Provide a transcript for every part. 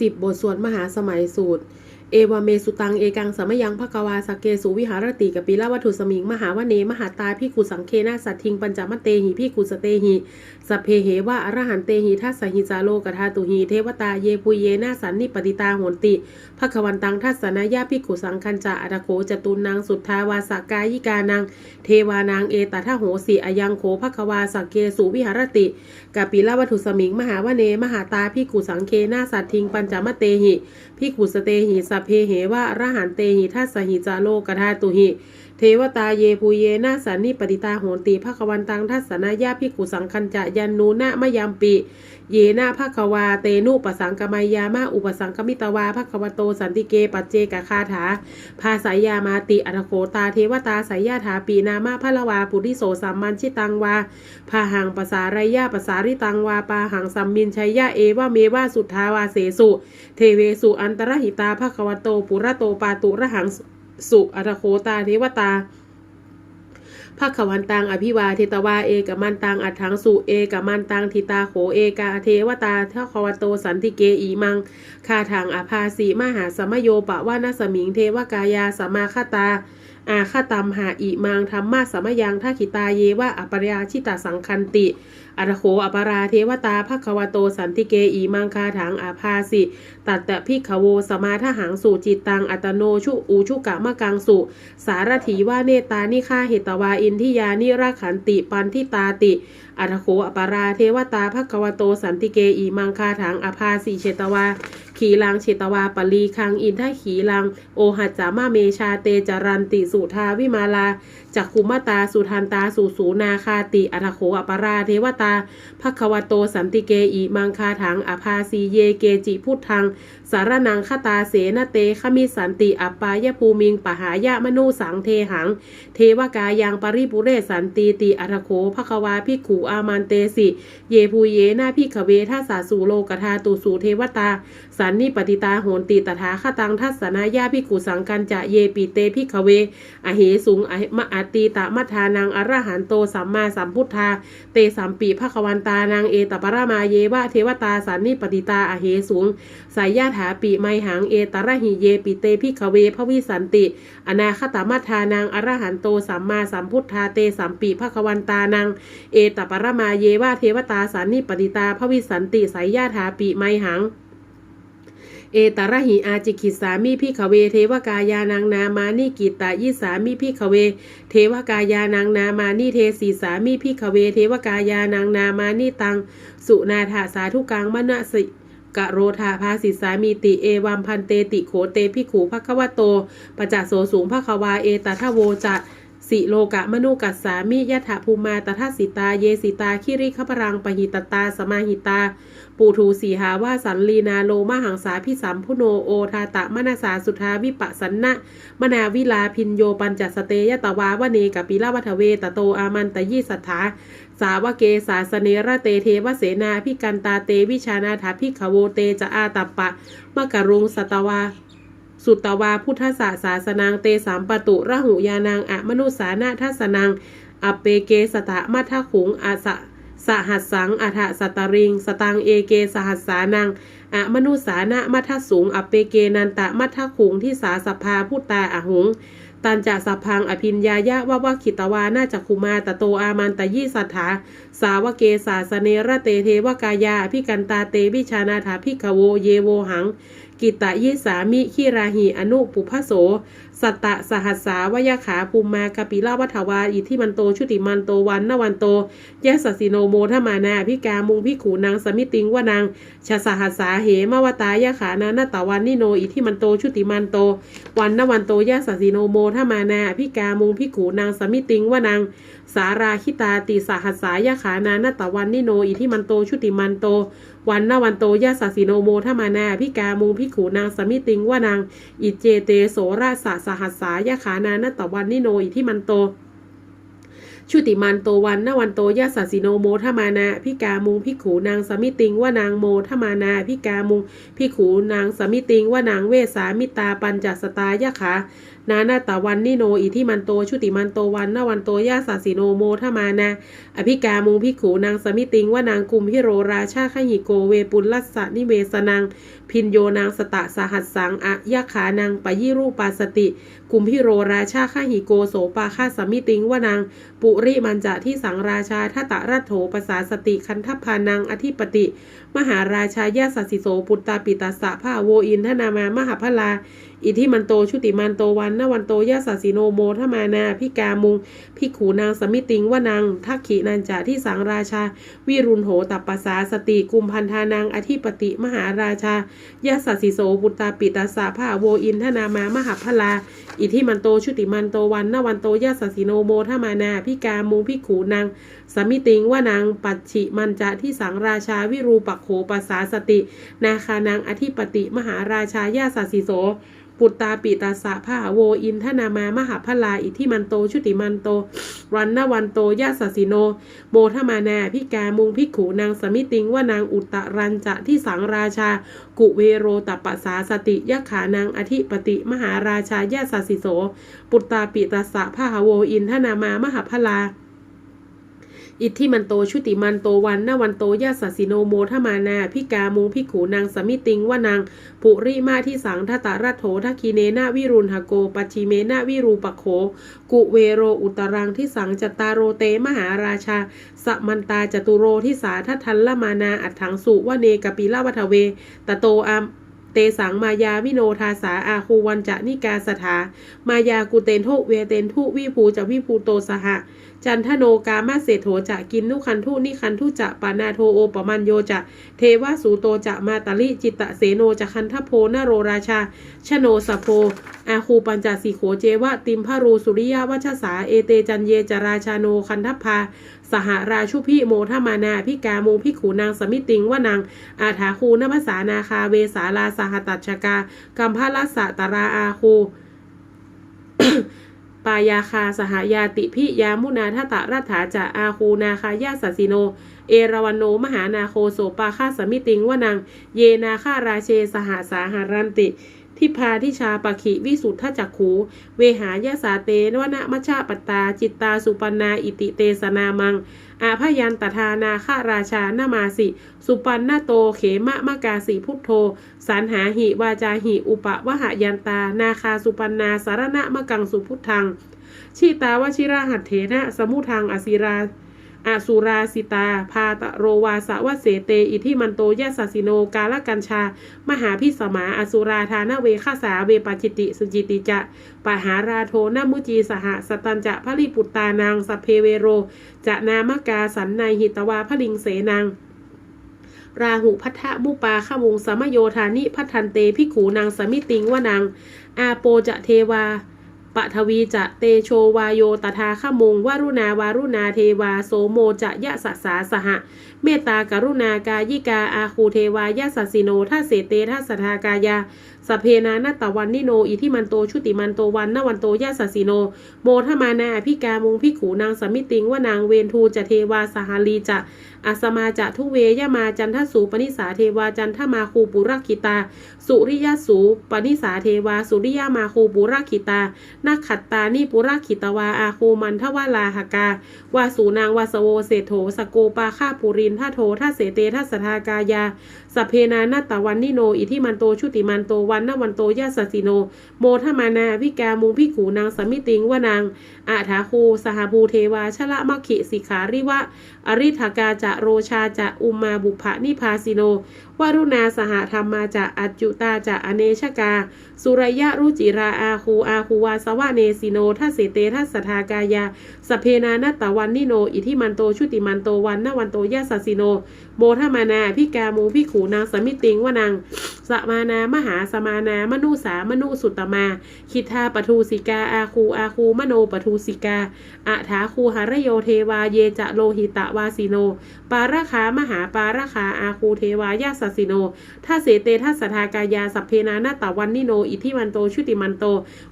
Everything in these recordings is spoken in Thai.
สิบบทสวดมหาสมัยสูตร เอวเมสุตังเอกังสมยังภควาสเกสุวิหารติกปิลวัตถุสมิง มหาวเน มหาตาพิกุสังเคนาสัตทิงปัญจมเตหิพิกุสเตหิสพเพเหวะอรหันเตหิทัสหิจาโลกธาตุหิเทวตาเยปุเยนาสันนิปติตาโหนติภควันตังทัสนายาพิกุสังคัญจาอัตโขจตุนางสุทธาวาสกายิกานางเทวานางเอตทะโหสีอยังโขภควาสเกสุวิหารติกปิลวัตถุสมิง มหาวเน มหาตาพิกุสังเคนาสัตทิงปัญจมเตหิพิกุสเตหิสพเพเหวะอรหันเตหิทัสสหิจาโลกธาตุหิ เทวตาเยภูเยนาสันนิปติตาโหนติภควันตังทัสสนายาพิกุสังคัญจะยันนูนะมะยามปิ เยนาภควาเตนุปสังกมายามาอุปสังกมิตวาภควโตสันติเกปัจเจกคาถา ภาสายามาติอัตโขตาเทวตาสายาถาปีนามาพะละวาปุริโสสัมมันชิตังวาพาหังปสาไรยาปสาริตังวาปาหังสัมมินชัยยะเอวะเมวะสุทธาวาเสสุ เทเวสุอันตรหิตาภควโตปุระโตปาตุระหังสุอัตโขตาเทวตา ภควันตังอภิวาเทตวาเอกมันตังอัฏฐังสุเอกมันตังทิตาโขเอกาเทวตาเทควโตสันติเกอีมังคาทางอภาสีมหาสมโยปะวานาสมิงเทวกายาสมาคตา อาคาตัมหาอิมังธรรมาสมยังทักิตาเยวะอปรยาชิตาสังคันติอัตโขอปราเทวตาภควโตสันติเกอีมังคาถังอาภาสิ ตัตตะพิขโวสมาทหังสุจิตตังอัตโนชุอูชุกะมะกังสุ สารถีว่าเนตานิฆาเหตวาอินทิยานิราขันติปันทิตาติอัตโขอปราเทวตาภควโตสันติเกอีมังคาถังอาภาสิเชตวา ขีลังเชตวาปลีคังอินทขีลัง โอหัจจามาเมชาเตจารันติสุทาวิมาลาจักคุมตาสุทันตาสุสูนาคาติอัตโขอปราเทวตาภควโตสันติเกอีมังคาถังอภาสีเยเกจิพุทธัง สารนังคตาเสนเตขมิสันติอัปปายภูมิงปหายะมนุสังเทหัง เทวกายังปริปุเรสันติติอัตโขภควาพิกขูอามันเตสิ เยภูเยนาพิขเวทัสสาสูโลกธาตุสูเทวตาสันนิปติตาโหนติตถาคตังทัสสนายาพิกุสังกันจะเยปิเตพิขเว อเหสุงอเหมะอาตีตะมัทานังอรหันโตสัมมาสัมพุทธา เตสัมปีภควันตานางเอตปรมาเยวะเทวตาสันนิปติตาอเหสุงสายญาถาปีไมหังเอตระหิเยปิเตพิขเวพระวิสันติ อนาคตมัทานังอรหันโตสัมมาสัมพุทธาเตสัมปีภควันตานังเอตปรมาเยวะเทวตาสันนิปติตาพระวิสันติสายญาถาปีไมหัง เอตระหิอาจิกิสามิพิขเว เทวกายานังนามานิกิตายิสามิพิขเว เทวกายานังนามานิเทสีสามิพิขเว เทวกายานังนามานิตัง สุนาถาสาธุกังมณสิกะโรธาภาสิสามีติเอวัมพันเตติโขเตพิขูภควโตปจัสโสสูงภควาเอตทะโวจะ สิโลกะมนุกัสสามิยะถาภูมาตถาสิตา เยสิตาคิริขปรังปหิตตา สมาหิตา ปูทูสีหาว่าสันลีนาโลมหังสาพิสัมพุโนโอทาตะมนาสาสุทาวิปะสันนะมนาวิลาพินโยปัญจสเตยตวาวเนกปิลาวัทเวตโตอามันตยีสัทธาสาวเกสาสเนระเตเทวเสนาพิกันตาเตวิชานาถาพิขโวเตจะอาตัปปะมะกะรุงสตวา สุตตวาพุทธศาสาสนังเตสามปตุระหุยานังอะมนุสานาทัสนังอเปเกสตะมัทขุงอาสะสหัสสังอัฐสตริง สตังเอเกสหัสสานังอะมนุสานะมัทสูงอเปเกนันตะมัทขุงที่สาสภาพุตตาอหุงตันจะสัพพังอภินยายะวะวะขิตวาน่าจักคุมาตโตอามันตยี่สัทธาสาวเกสาสเนระเตเทวกายาพิกันตาเตวิชานาถาพิขโวเยโวหัง กิตะยิสามิขีราหีอนุปุพโส สัตตะสหัสสาวยขาภูมมาคปิลาวัฏวาอิทิมันโตชุติมันโตวันนวันโตยะสสสิโนโมทมานาพิกามุงพิขูนางสมิติงวานางชาสหัสสาเหมวตายะขานานาตะวันนิโนอิทิมันโตชุติมันโต วันนวันโตยะสสสิโนโมทมานาพิกามุงพิขูนางสมิติงวานางสาราคิตาติสหัสสายะขานานาตะวันนิโนอิทิมันโตชุติมันโต วันนวันโตยะสสสิโนโมทมานาพิกามุงพิขูนางสมิติงวานางอิเจเตโสราสะสหัสสายะขานานตวันนิโนอิทิมันโตชุติมันโตวันนวันโตยะสัสิโนโมทมานาพิกามุงพิขูนางสมิติงว่านางโมทมานาพิกามุงพิขูนางสมิติงว่านางเวสามิตาปัญจสตายะขานานาตาวันนิโน อิทิมันโต ชุติมันโตวันนวันโตยะสัสสิโนโมทมานา อภิกามุงพิขูนางสมิติงว่านางกุมพิโรราชาขหิโกเวปุลลัสสนิเวสนังพินโยนางสตะสหัสสังอะยะขานางปยิรูปาสติ กุมพิโรราชาขหิโกโสปาคาสมิติงว่านางปุริมันจะที่สังราชาทตตะรัตโถปสาสติคันทัพพานังอธิปติ มหาราชายาสัสิโสปุตตาปิตาสะพาโวอินทนามามหาพลาอิทิมันโตชุติมันโตวันนวันโตยาสัสสิโนโมทมานาพิกามุง พิกขูนางสมิติงวานางทักขินันจะที่สังราชา วิรุณโหตัปปสาสติกุมพันธานางอธิปติมหาราชายาสัสสิโสปุตตาปิตัสสะพาโวอินทนามามหาพลา อิทิมันโตชุติมันโตวันนวันโตยาสัสสิโนโมทมานาพิกามุงพิขูนางสมิติงว่านางปัจฉิมันจะที่สังราชาวิรูปักโขปัสสาสติ นาคานางอธิปติมหาราชายาสัสสิโส ปุตตาปิตาสะพาโวอินทนามามหาพลาอิทิมันโตชุติมันโตวันนวันโตยาสสิโนโมทมานาพิกามุงพิกขูนางสมิติงว่านางอุตตรันจะที่สังราชา กุเวโรตัปปสสาสติยะขานางอธิปติมหาราชายาสสิโส ปุตตาปิตาสะพาโวอินทนามามหาพลา อิทธิมันโตชุติมันโตวันนวันโตยาสสิโนโมทมานาพิกามุงพิกขูนางสมิติงว่านางปุริมาที่สังทตารัตโถทักคีเนนาวิรุณหโกปัจฉิเมนาวิรูปโข กุเวโรอุตรังที่สังจตารโรเตมหาราชา สมันตาจตุโรที่สาทัทันละมานาอัฏฐังสุวเนกปิลาวัทเวตโตอาม เตสังมายาวิโนทาสาอาคูวันจะนิกาสถามายากุเตนโทเวเตนทุวิภูจะวิภูโตสหะ จันทโนกามาเศโถจะกินนุคันทุนิคันทุจะปานาโทโอปมัญโยจะ เทวสูโตจะมาตาลิจิตตะเสโนจะคันทโพนโรราชา ชโนสโพอาคูปัญจสีโขเจวะติมพารูสุริยวัชสาเอเตจันเยจราชาโนคันทพา สหราชุพิโมทมานาพิกาโมพิขูนางสมิติงว่านางอาถาคูนภาษานาคาเวสาลาสหตัชกากัมพาลัสสะตราอาคูปายาคาสหายาติพิยามุนาทตะรัฐาจะอาคูนาคายาสัสสิโน เอราวันโนมหานาโคโสปาคาสมิติงวนัง เยนาคาราเชสหาสาหารันติ ทิพาทิชาปะขิวิสุทธจักขูเวหายาสาเตนวนะมัชาปตา จิตตาสุปนาอิติเตสนามัง อาพยันตทานาคาราชานามาสิ สุปันนาโตเขมะมะกาสีพุทโธสารหาหิวาจาหิอุปะวหายันตา นาคาสุปันนาสารณะมะกังสุพุทธังชีตาวชิราหัตเถนะสมุทังอศิรา อาสุราสิตา พาตะโรวาสะวะเสเต อิทิมันโตยะสัสิโน กาลกัญชา มหาพิสมาอสุราธานเวคาสาเวปจิติ สุจิติจะปหาราโทนมุจีสหสตันจะพลิปุตตานางสเพเวโร จะนามกาสันในหิตวาพลิงเสนางราหุพัทธมุปาขวงสมโยธานิพัทันเตพิขูนางสมิติงวานางอาโปจะเทวา ปทวีจะเตโชวายโยตถาขมงวารุณาวารุณาเทวาโสโมจะยะสะสาสหะ เมตตากรุณากายิกาอาคูเทวายะสัสิโนท่าเสเตท่าสทากายาสเพนานัตวันนิโน อิทิมันโตชุติมันโตวันนวันโตยะสัสสิโน โมทมานาพิกามุงพิขูนางสมิติงว่านางเวนทูจะเทวาสหาลีจะอาสมาจะทุเวยมาจันทสูปนิสาเทวาจันทมาคูปุรคิตา สุริยสูปนิสาเทวา สุริยามาคูปุรคิตานักขัตตานิปุรคิตวาอาคูมันทวาลาหกาวาสูนางวาสโวเศโถสโกปาฆาปุรินทาโททาเสเตทัสทากายาสเพนานาตวันนิโน อิทิมันโตชุติมันโตวันนวันโตยะสสิโน โมทมานาพิกามุงพิขูนางสมิติงวานางอาถาคูสหภูเทวาชละมัคคิสิขาริวะอริทากาจะโรชาจะอุมมาบุพะนิพาสิโน วารุณาสหธรรมาจะอัจจุตาจะอเนชกา สุรยะรุจิราอาคูอาคูวาสวะเนสิโนทัสเสเตทัสสทากายาสเพนานตตวันนิโน อิทิมันโตชุติมันโตวันนวันโตยะสสสิโน โมทมานาพิกามูพิขูนางสมิติงวานางสมานามหาสมานามนุสามนุสุตตมา คิทาปทูสิกาอาคูอาคูมโนปทูสิกาอะถาคูหารโยเทวาเยจะโลหิตะวาสิโน ปาราคามหาปาราคาอาคูเทวายาสสิโนท่าเสเตทัสสทากายาสัพเพนานาตวันนิโน อิทิมันโตชุติมันโต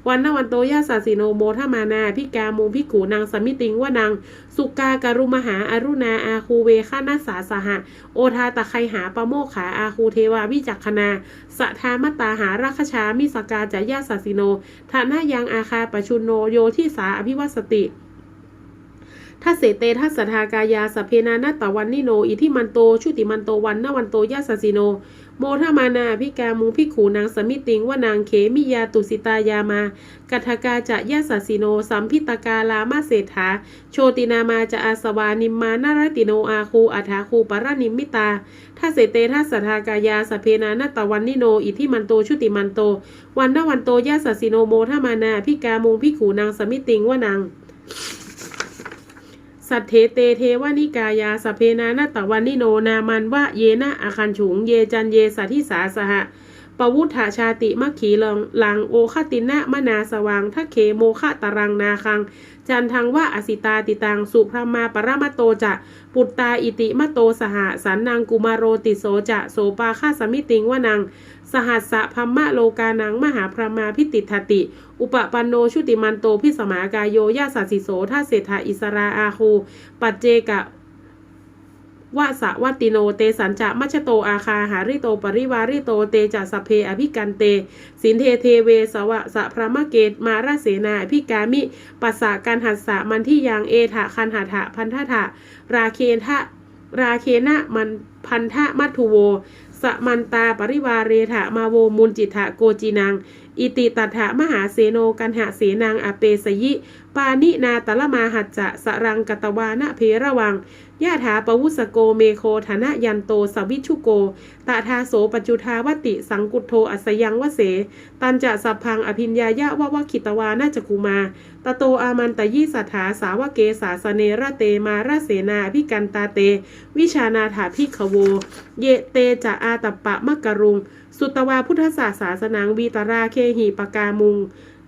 วันนวันโตยาสสสิโนโมทมานาพิกามูพิขูนางสมิติงว่านางสุกาการุมหาอารุณาอาคูเวฆานาสาสหะ โอทาตะไคหาปโมขาอาคูเทวาวิจักขณาสทามตตาหาราคชามิสกาจายาสสิโนฐานายังอาคาปชุนโนโยที่สาอภิวัสติ ทัสเสเตทัสสทากายาสเพนานาตวันนิโน อิทิมันโต ชุติมันโตวันนวันโตยาสสิโน โมทมานาพิกามุพิขูนางสมิติงว่านางเขมิยาตุสิตายามา กัทกาจะยาสสิโน สัมพิตกาลามาเศรษฐา โชตินามาจะอาสวานิมมานารติโนอาคูอัฐาคูปรนิมิตาทัสเสเตทัสสทากายาสเพนานาตวันนิโน อิทิมันโต ชุติมันโต วันนวันโตยาสสิโนโมทมานาพิกามุพิขูนางสมิติงว่านาง สัทเทเตเทวานิกายาสเพนานาตวันนิโนนามันวะเยนะอาคันฉุง เยจันเยสัทธิสาสหะ ปวุฒาชาติมัคขีลังลังโอคตินะมนาสวังทะเคโมคะตรังนาคัง จันทังว่าอสิตาติตังสุพรมาปรมาโตจะ ปุตตาอิติมโตสหสันนางกุมารโรติโสจะโสปาคาสมิติงวนัง สหัสสะพัมมะโลกานังมหาพรมาพิติทติ อุปปันโนชุติมันโตพิสมากายโยยาสัสิโสท่าเศรษฐาอิสราอาคูปัจเจกะ วะสะวัตติโนเตสัญจะมัชโตอาคาหาริโตปริวาริโตเตจะสเพอภิกันเต สินเทเทเวสวะสะพระมะเกตมาราเสนาอภิกามิปัสสะกันหัสสะมันที่ยังเอถะคันหะถะพันธะถะราเคนทะราเคนะมันพันธะมัทุโวสมันตาปริวาเรถะมาโวมุนจิตะโกจินัง อิติตัถะมหาเสโนกันหะเสนังอเปสยิ ปานินาตละมาหัจจะสรังกตวานะเพระวังยะถาปวุสโกเมโคธนะยันโตสวิชุโก ตาทาโสปจุทาวติ สังกุโทอัสยังวเส ตันจะสัพพังอภิญญายะวะวะขิตวานาจกุมา ตโตอามันตยิสัทธาสาวเกสาสเนระเตมาราเสนาพิกันตาเต วิชานาถาพิขโว เยเตจะอาตปะมะกะรุงสุตวาพุทธศาสาสนังวีตราเคหีปกามุง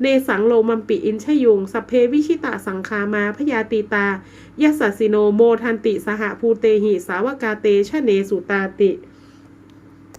เนสังโลมัมปิอินชยุง สัพเพวิชิตะสังคามาพยาตีตายัสสสิโนโมทันติสหภูเตหิสาวกาเตชะเนสุตาติ